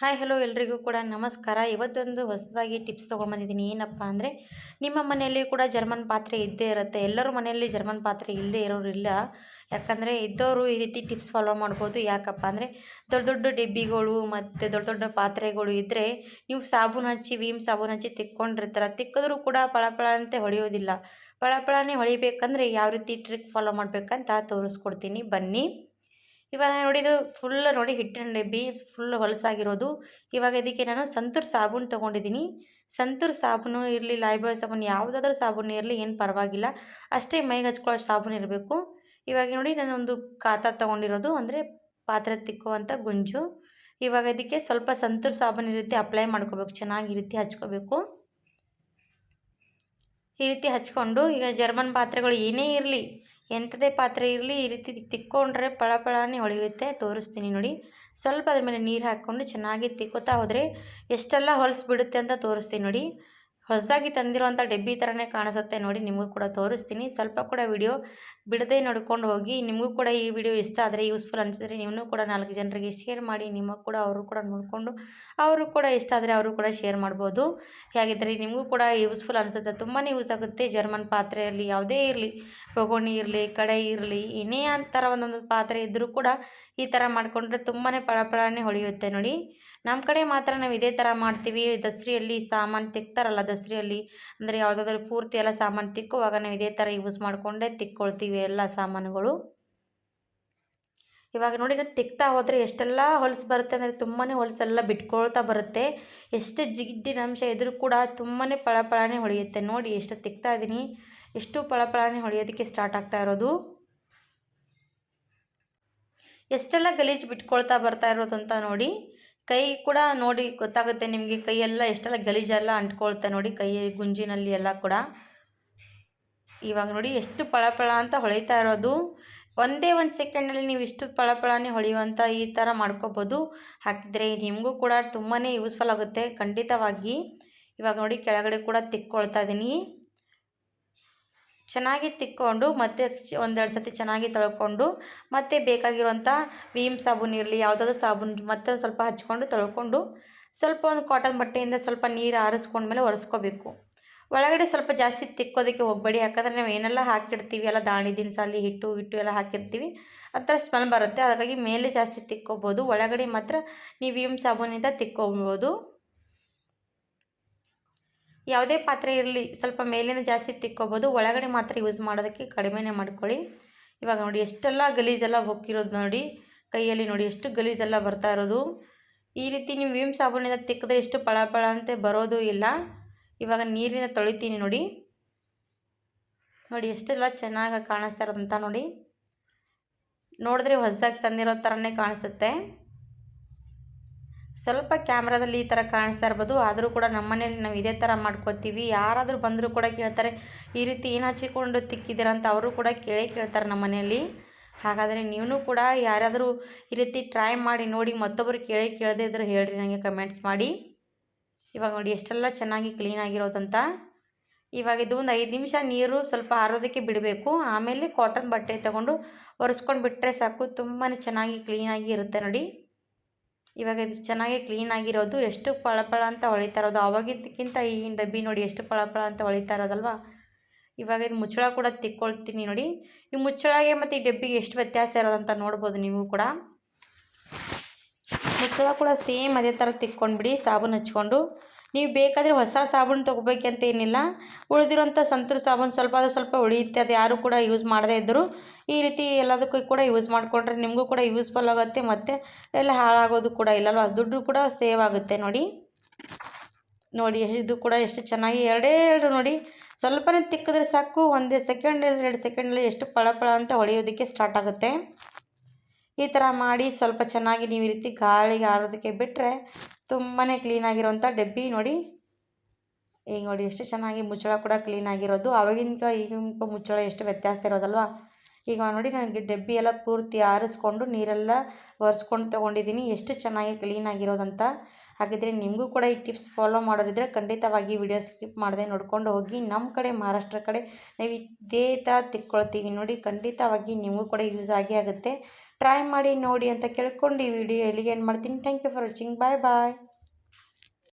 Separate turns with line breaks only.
Hi, hello ಎಲ್ರಿಗೂ ಕೂಡ ನಮಸ್ಕಾರ. ಇವತ್ತೊಂದು ಹೊಸದಾಗಿ ಟಿಪ್ಸ್ ತೊಗೊಂಬಂದಿದ್ದೀನಿ ಏನಪ್ಪ ಅಂದರೆ, ನಿಮ್ಮ ಮನೆಯಲ್ಲಿ ಕೂಡ ಜರ್ಮನ್ ಪಾತ್ರೆ ಇದ್ದೇ ಇರುತ್ತೆ. ಎಲ್ಲರೂ ಮನೆಯಲ್ಲಿ ಜರ್ಮನ್ ಪಾತ್ರೆ ಇಲ್ಲದೇ ಇರೋರು ಇಲ್ಲ. ಯಾಕಂದರೆ ಇದ್ದವರು ಈ ರೀತಿ ಟಿಪ್ಸ್ ಫಾಲೋ ಮಾಡ್ಬೋದು. ಯಾಕಪ್ಪ ಅಂದರೆ, ದೊಡ್ಡ ದೊಡ್ಡ ಡಿಬ್ಬಿಗಳು ಮತ್ತು ದೊಡ್ಡ ದೊಡ್ಡ ಪಾತ್ರೆಗಳು ಇದ್ದರೆ ನೀವು ಸಾಬೂನು ಹಚ್ಚಿ, ವೀಮ್ ಸಾಬೂನು ಹಚ್ಚಿ ತಿಕ್ಕೊಂಡಿರ್ತಾರೆ. ತಿಕ್ಕಿದ್ರೂ ಕೂಡ ಪಳಪಳ ಅಂತ ಹೊಳೆಯೋದಿಲ್ಲ. ಪಳಪಳನೇ ಹೊಳಿಬೇಕಂದ್ರೆ ಯಾವ ರೀತಿ ಟ್ರಿಕ್ ಫಾಲೋ ಮಾಡಬೇಕಂತ ತೋರಿಸ್ಕೊಡ್ತೀನಿ. ಬನ್ನಿ. ಇವಾಗ ನೋಡಿ ಇದು ಫುಲ್ ನೋಡಿ ಹಿಟ್ಟಿನ ಬಿ ಫುಲ್ ಹೊಲಸಾಗಿರೋದು. ಇವಾಗ ಇದಕ್ಕೆ ನಾನು ಸಂತೂರ್ ಸಾಬೂನು ತೊಗೊಂಡಿದ್ದೀನಿ. ಸಂತೂರ್ ಸಾಬೂನು ಇರಲಿ ಲೈಬಾಯ್ ಸಾಬೂನು, ಯಾವುದಾದ್ರೂ ಸಾಬೂನು ಇರಲಿ, ಏನು ಪರವಾಗಿಲ್ಲ. ಅಷ್ಟೇ ಮೈಗೆ ಹಚ್ಕೊಳ್ಳೋ ಸಾಬೂನು ಇರಬೇಕು. ಇವಾಗ ನೋಡಿ ನಾನು ಒಂದು ಕಾತ ತೊಗೊಂಡಿರೋದು, ಅಂದರೆ ಪಾತ್ರೆ ತಿಕ್ಕುವಂಥ ಗುಂಜು. ಇವಾಗ ಇದಕ್ಕೆ ಸ್ವಲ್ಪ ಸಂತೂರ್ ಸಾಬೂನು ಈ ರೀತಿ ಅಪ್ಲೈ ಮಾಡ್ಕೋಬೇಕು. ಚೆನ್ನಾಗಿ ಈ ರೀತಿ ಹಚ್ಕೋಬೇಕು. ಈ ರೀತಿ ಹಚ್ಕೊಂಡು ಈಗ ಜರ್ಮನ್ ಪಾತ್ರೆಗಳು ಏನೇ ಇರಲಿ ಎಂಥದೇ ಪಾತ್ರೆ ಇರಲಿ, ಈ ರೀತಿ ತಿಕ್ಕೊಂಡ್ರೆ ಪಳ ಪಳನೇ ಹೊಳೆಯುತ್ತೆ. ತೋರಿಸ್ತೀನಿ ನೋಡಿ. ಸ್ವಲ್ಪ ಅದ್ರ ಮೇಲೆ ನೀರು ಹಾಕ್ಕೊಂಡು ಚೆನ್ನಾಗಿ ತಿಕ್ಕೋತಾ ಹೋದರೆ ಎಷ್ಟೆಲ್ಲ ಹೊಲಸು ಬಿಡುತ್ತೆ ಅಂತ ತೋರಿಸ್ತೀನಿ ನೋಡಿ. ಹೊಸದಾಗಿ ತಂದಿರುವಂಥ ಡೆಬ್ಬಿ ಥರನೇ ಕಾಣಿಸುತ್ತೆ ನೋಡಿ, ನಿಮಗೂ ಕೂಡ ತೋರಿಸ್ತೀನಿ. ಸ್ವಲ್ಪ ಕೂಡ ವಿಡಿಯೋ ಬಿಡದೆ ನೋಡ್ಕೊಂಡು ಹೋಗಿ, ನಿಮಗೂ ಕೂಡ ಈ ವಿಡಿಯೋ ಇಷ್ಟ ಆದರೆ, ಯೂಸ್ಫುಲ್ ಅನಿಸಿದ್ರೆ ನೀವು ಕೂಡ ನಾಲ್ಕು ಜನರಿಗೆ ಶೇರ್ ಮಾಡಿ ನಿಮಗೆ ಕೂಡ ಅವರು ಕೂಡ ನೋಡಿಕೊಂಡು ಅವರು ಕೂಡ ಇಷ್ಟ ಆದರೆ ಅವರು ಕೂಡ ಶೇರ್ ಮಾಡ್ಬೋದು. ಹೇಗಿದ್ದರೆ ನಿಮಗೂ ಕೂಡ ಯೂಸ್ಫುಲ್ ಅನಿಸುತ್ತೆ. ತುಂಬಾ ಯೂಸ್ ಆಗುತ್ತೆ ಜರ್ಮನ್ ಪಾತ್ರೆಯಲ್ಲಿ, ಯಾವುದೇ ಇರಲಿ. ಬೊಗೋಣಿ ಇರಲಿ, ಕಡೆ ಇರಲಿ, ಏನೇ ಥರ ಒಂದೊಂದು ಪಾತ್ರೆ ಇದ್ದರೂ ಕೂಡ ಈ ಥರ ಮಾಡಿಕೊಂಡ್ರೆ ತುಂಬಾ ಪಳಪಳನೇ ಹೊಳೆಯುತ್ತೆ ನೋಡಿ. ನಮ್ಮ ಕಡೆ ಮಾತ್ರ ನಾವು ಇದೇ ಥರ ಮಾಡ್ತೀವಿ. ದಸರಿಯಲ್ಲಿ ಸಾಮಾನು ತಿಕ್ತಾರಲ್ಲ ದಸರಿಯಲ್ಲಿ, ಅಂದರೆ ಯಾವುದಾದ್ರೂ ಪೂರ್ತಿ ಎಲ್ಲ ಸಾಮಾನು ತಿಕ್ಕುವಾಗ ನಾವು ಇದೇ ಥರ ಯೂಸ್ ಮಾಡಿಕೊಂಡೇ ತಿಕ್ಕೊಳ್ತೀವಿ ಎಲ್ಲ ಸಾಮಾನುಗಳು. ಇವಾಗ ನೋಡಿ ನಾವು ತಿಕ್ತಾ ಹೋದರೆ ಎಷ್ಟೆಲ್ಲ ಹೊಲಸು ಬರುತ್ತೆ ಅಂದರೆ ತುಂಬಾ ಹೊಲಸೆಲ್ಲ ಬಿಟ್ಕೊಳ್ತಾ ಬರುತ್ತೆ. ಎಷ್ಟು ಜಿಡ್ಡಿನ ಅಂಶ ಇದ್ರೂ ಕೂಡ ತುಂಬಾ ಪಳಪಳನೇ ಹೊಳೆಯುತ್ತೆ ನೋಡಿ. ಎಷ್ಟು ತಿಕ್ತಾ ಇದ್ದೀನಿ ಎಷ್ಟು ಪಳಪಳನೆ ಹೊಳೆಯೋದಕ್ಕೆ ಸ್ಟಾರ್ಟ್ ಆಗ್ತಾ ಇರೋದು. ಎಷ್ಟೆಲ್ಲ ಗಲೀಜು ಬಿಟ್ಕೊಳ್ತಾ ಬರ್ತಾ ಇರೋದು ಅಂತ ನೋಡಿ, ಕೈ ಕೂಡ ನೋಡಿ ಗೊತ್ತಾಗುತ್ತೆ ನಿಮಗೆ, ಕೈಯೆಲ್ಲ ಎಷ್ಟೆಲ್ಲ ಗಲೀಜೆಲ್ಲ ಅಂಟ್ಕೊಳ್ತಾ ನೋಡಿ, ಕೈ ಗುಂಜಿನಲ್ಲಿ ಎಲ್ಲ ಕೂಡ. ಇವಾಗ ನೋಡಿ ಎಷ್ಟು ಪಳಪಳ ಅಂತ ಹೊಳಿತಾ ಇರೋದು. ಒಂದೇ ಒಂದು ಸೆಕೆಂಡಲ್ಲಿ ನೀವು ಇಷ್ಟು ಪಳಪಳನೇ ಹೊಳೆಯುವಂಥ ಈ ಥರ ಮಾಡ್ಕೋಬೋದು. ಹಾಕಿದರೆ ನಿಮಗೂ ಕೂಡ ತುಂಬಾ ಯೂಸ್ಫುಲ್ ಆಗುತ್ತೆ, ಖಂಡಿತವಾಗಿ. ಇವಾಗ ನೋಡಿ ಕೆಳಗಡೆ ಕೂಡ ತಿಕ್ಕೊಳ್ತಾ ಇದ್ದೀನಿ ಚೆನ್ನಾಗಿ ತಿಕ್ಕೊಂಡು ಮತ್ತೆ ಒಂದೆರಡು ಸತಿ ಚೆನ್ನಾಗಿ ತೊಳ್ಕೊಂಡು ಮತ್ತೆ ಬೇಕಾಗಿರುವಂಥ ವೀಮ್ ಸಾಬೂನು ಇರಲಿ, ಯಾವುದಾದ್ರೂ ಸಾಬೂನು ಮತ್ತೆ ಸ್ವಲ್ಪ ಹಚ್ಕೊಂಡು ತೊಳ್ಕೊಂಡು ಸ್ವಲ್ಪ ಒಂದು ಕಾಟನ್ ಬಟ್ಟೆಯಿಂದ ಸ್ವಲ್ಪ ನೀರು ಆರಿಸ್ಕೊಂಡ್ಮೇಲೆ ಒರೆಸ್ಕೋಬೇಕು. ಒಳಗಡೆ ಸ್ವಲ್ಪ ಜಾಸ್ತಿ ತಿಕ್ಕೋದಕ್ಕೆ ಹೋಗಬೇಡಿ, ಯಾಕಂದರೆ ನಾವು ಏನೆಲ್ಲ ಹಾಕಿರ್ತೀವಿ, ಎಲ್ಲ ದಾಣಿ, ದಿನಸಾಲಿ, ಹಿಟ್ಟು ಹಿಟ್ಟು ಎಲ್ಲ ಹಾಕಿರ್ತೀವಿ ಆ ಥರ ಸ್ಮೆಲ್ ಬರುತ್ತೆ. ಹಾಗಾಗಿ ಮೇಲೆ ಜಾಸ್ತಿ ತಿಕ್ಕೋಬೋದು, ಒಳಗಡೆ ಮಾತ್ರ ನೀವು ವೀಮ್ ಸಾಬೂನಿಂದ ತಿಕ್ಕೋಬೋದು. ಯಾವುದೇ ಪಾತ್ರೆ ಇರಲಿ, ಸ್ವಲ್ಪ ಮೇಲಿನ ಜಾಸ್ತಿ ತಿಕ್ಕೋಬೋದು, ಒಳಗಡೆ ಮಾತ್ರ ಯೂಸ್ ಮಾಡೋದಕ್ಕೆ ಕಡಿಮೆನೇ ಮಾಡ್ಕೊಳ್ಳಿ. ಇವಾಗ ನೋಡಿ, ಎಷ್ಟೆಲ್ಲ ಗಲೀಜೆಲ್ಲ ಹೊಕ್ಕಿರೋದು ನೋಡಿ, ಕೈಯಲ್ಲಿ ನೋಡಿ, ಎಷ್ಟು ಗಲೀಜೆಲ್ಲ ಬರ್ತಾ ಇರೋದು. ಈ ರೀತಿ ನೀವು ವಿಮ್ ಸಾಬೂನಿಂದ ತಿಕ್ಕಿದ್ರೆ ಎಷ್ಟು ಪಳ ಪಳ ಅಂತ ಬರೋದು ಇಲ್ಲ. ಇವಾಗ ನೀರಿನ ತೊಳಿತೀನಿ ನೋಡಿ. ನೋಡಿ, ಎಷ್ಟೆಲ್ಲ ಚೆನ್ನಾಗಿ ಕಾಣಿಸ್ತಾ ಇರೋದಂತ ನೋಡಿ. ನೋಡಿದ್ರೆ ಹೊಸದಾಗಿ ತಂದಿರೋ ಥರನೇ ಕಾಣಿಸುತ್ತೆ. ಸ್ವಲ್ಪ ಕ್ಯಾಮ್ರಾದಲ್ಲಿ ಈ ಥರ ಕಾಣಿಸ್ತಾ ಇರ್ಬೋದು. ಆದರೂ ಕೂಡ ನಮ್ಮ ಮನೇಲಿ ನಾವು ಇದೇ ಥರ ಮಾಡ್ಕೋತೀವಿ. ಯಾರಾದರೂ ಬಂದರೂ ಕೂಡ ಕೇಳ್ತಾರೆ, ಈ ರೀತಿ ಏನು ಹಚ್ಚಿಕೊಂಡು ತಿಕ್ಕಿದ್ದೀರ? ಅಂತ ಅವರು ಕೂಡ ಕೇಳೇ ಕೇಳ್ತಾರೆ ನಮ್ಮ ಮನೆಯಲ್ಲಿ ಹಾಗಾದರೆ ನೀವು ಕೂಡ ಯಾರಾದರೂ ಈ ರೀತಿ ಟ್ರೈ ಮಾಡಿ ನೋಡಿ ಮತ್ತೊಬ್ಬರು ಕೇಳೇ ಕೇಳದೇ ಇದ್ರೆ ಹೇಳ್ರಿ, ನನಗೆ ಕಮೆಂಟ್ಸ್ ಮಾಡಿ. ಇವಾಗ ನೋಡಿ ಎಷ್ಟೆಲ್ಲ ಚೆನ್ನಾಗಿ ಕ್ಲೀನ್ ಆಗಿರೋದಂತ. ಇವಾಗ ಇದು ಒಂದು ಐದು ನಿಮಿಷ ನೀರು ಸ್ವಲ್ಪ ಆರೋದಕ್ಕೆ ಬಿಡಬೇಕು. ಆಮೇಲೆ ಕಾಟನ್ ಬಟ್ಟೆ ತಗೊಂಡು ಒರೆಸ್ಕೊಂಡು ಬಿಟ್ಟರೆ ಸಾಕು. ತುಂಬಾ ಚೆನ್ನಾಗಿ ಕ್ಲೀನಾಗಿ ಇರುತ್ತೆ ನೋಡಿ. ಇವಾಗ ಇದು ಚೆನ್ನಾಗಿ ಕ್ಲೀನಾಗಿರೋದು ಎಷ್ಟು ಪಳಪಳ ಅಂತ ಹೊಳಿತಾ ಇರೋದು ಆವಾಗಿದ್ದಕ್ಕಿಂತ ಈ ಡಬ್ಬಿ ನೋಡಿ ಎಷ್ಟು ಪಳಪಳ ಅಂತ ಹೊಳಿತಾ ಇರೋದಲ್ವಾ? ಇವಾಗ ಇದು ಮುಚ್ಚಳ ಕೂಡ ತಿಕ್ಕೊಳ್ತೀನಿ ನೋಡಿ. ಈ ಮುಚ್ಚಳಗೆ ಮತ್ತು ಈ ಡಬ್ಬಿಗೆ ಎಷ್ಟು ವ್ಯತ್ಯಾಸ ಇರೋದಂತ ನೋಡ್ಬೋದು ನೀವು ಕೂಡ. ಮುಚ್ಚಳ ಕೂಡ ಸೇಮ್ ಅದೇ ಥರ ತಿಕ್ಕೊಂಡ್ಬಿಡಿ, ಸಾಬೂನು ಹಚ್ಕೊಂಡು. ನೀವು ಬೇಕಾದರೆ ಹೊಸ ಸಾಬೂನು ತೊಗೋಬೇಕಂತ ಏನಿಲ್ಲ. ಉಳಿದಿರೋಂಥ ಸಂತೂರ್ ಸಾಬೂನು ಸ್ವಲ್ಪ ಅದು ಸ್ವಲ್ಪ ಉಳಿಯುತ್ತೆ. ಅದು ಯಾರು ಕೂಡ ಯೂಸ್ ಮಾಡದೇ ಇದ್ದರೂ ಈ ರೀತಿ ಎಲ್ಲದಕ್ಕೂ ಕೂಡ ಯೂಸ್ ಮಾಡಿಕೊಂಡ್ರೆ ನಿಮಗೂ ಕೂಡ ಯೂಸ್ಫುಲ್ ಆಗುತ್ತೆ ಮತ್ತು ಎಲ್ಲ ಹಾಳಾಗೋದು ಕೂಡ ಇಲ್ಲಲ್ವ? ದುಡ್ಡು ಕೂಡ ಸೇವ್ ಆಗುತ್ತೆ ನೋಡಿ. ನೋಡಿ, ಇದು ಕೂಡ ಎಷ್ಟು ಚೆನ್ನಾಗಿ ಎರಡೇ ಎರಡು ನೋಡಿ. ಸ್ವಲ್ಪನೇ ತಿಕ್ಕಿದ್ರೆ ಸಾಕು, ಒಂದೇ ಸೆಕೆಂಡ್ ಎರಡು ಸೆಕೆಂಡಲ್ಲಿ ಎಷ್ಟು ಪಳಪಳ ಅಂತ ಹೊಳೆಯೋದಕ್ಕೆ ಸ್ಟಾರ್ಟ್ ಆಗುತ್ತೆ. ಈ ಥರ ಮಾಡಿ ಸ್ವಲ್ಪ ಚೆನ್ನಾಗಿ ನೀವು ಈ ರೀತಿ ಗಾಳಿಗೆ ಆರೋದಕ್ಕೆ ಬಿಟ್ಟರೆ ತುಂಬಾ ಕ್ಲೀನಾಗಿರೋಂಥ ಡಬ್ಬಿ ನೋಡಿ. ಈಗ ನೋಡಿ ಎಷ್ಟು ಚೆನ್ನಾಗಿ ಮುಚ್ಚಳ ಕೂಡ ಕ್ಲೀನಾಗಿರೋದು ಆವಾಗಿನ ಈಗಿನ ಮುಚ್ಚಳ ಎಷ್ಟು ವ್ಯತ್ಯಾಸ ಇರೋದಲ್ವ? ಈಗ ನೋಡಿ ನನಗೆ ಡಬ್ಬಿ ಎಲ್ಲ ಪೂರ್ತಿ ಆರಿಸ್ಕೊಂಡು ನೀರೆಲ್ಲ ಒರೆಸ್ಕೊಂಡು ತೊಗೊಂಡಿದ್ದೀನಿ. ಎಷ್ಟು ಚೆನ್ನಾಗಿ ಕ್ಲೀನಾಗಿರೋದಂತ ಹಾಗಿದ್ರೆ ನಿಮಗೂ ಕೂಡ ಈ ಟಿಪ್ಸ್ ಫಾಲೋ ಮಾಡೋರಿದ್ರೆ ಖಂಡಿತವಾಗಿ ವಿಡಿಯೋ ಸ್ಕಿಪ್ ಮಾಡದೆ ನೋಡ್ಕೊಂಡು ಹೋಗಿ. ನಮ್ಮ ಕಡೆ, ಮಹಾರಾಷ್ಟ್ರ ಕಡೆ ನಾವು ಇದೇ ತಿಕ್ಕೊಳ್ತೀವಿ ನೋಡಿ. ಖಂಡಿತವಾಗಿ ನಿಮಗೂ ಕೂಡ ಯೂಸ್ ಆಗೇ ಆಗುತ್ತೆ. ಟ್ರೈ ಮಾಡಿ ನೋಡಿ ಅಂತ ಕೇಳ್ಕೊಂಡು ಈ ವಿಡಿಯೋ ಇಲ್ಲಿಗೆ ಏನು ಮಾಡ್ತೀನಿ. Thank you for watching bye bye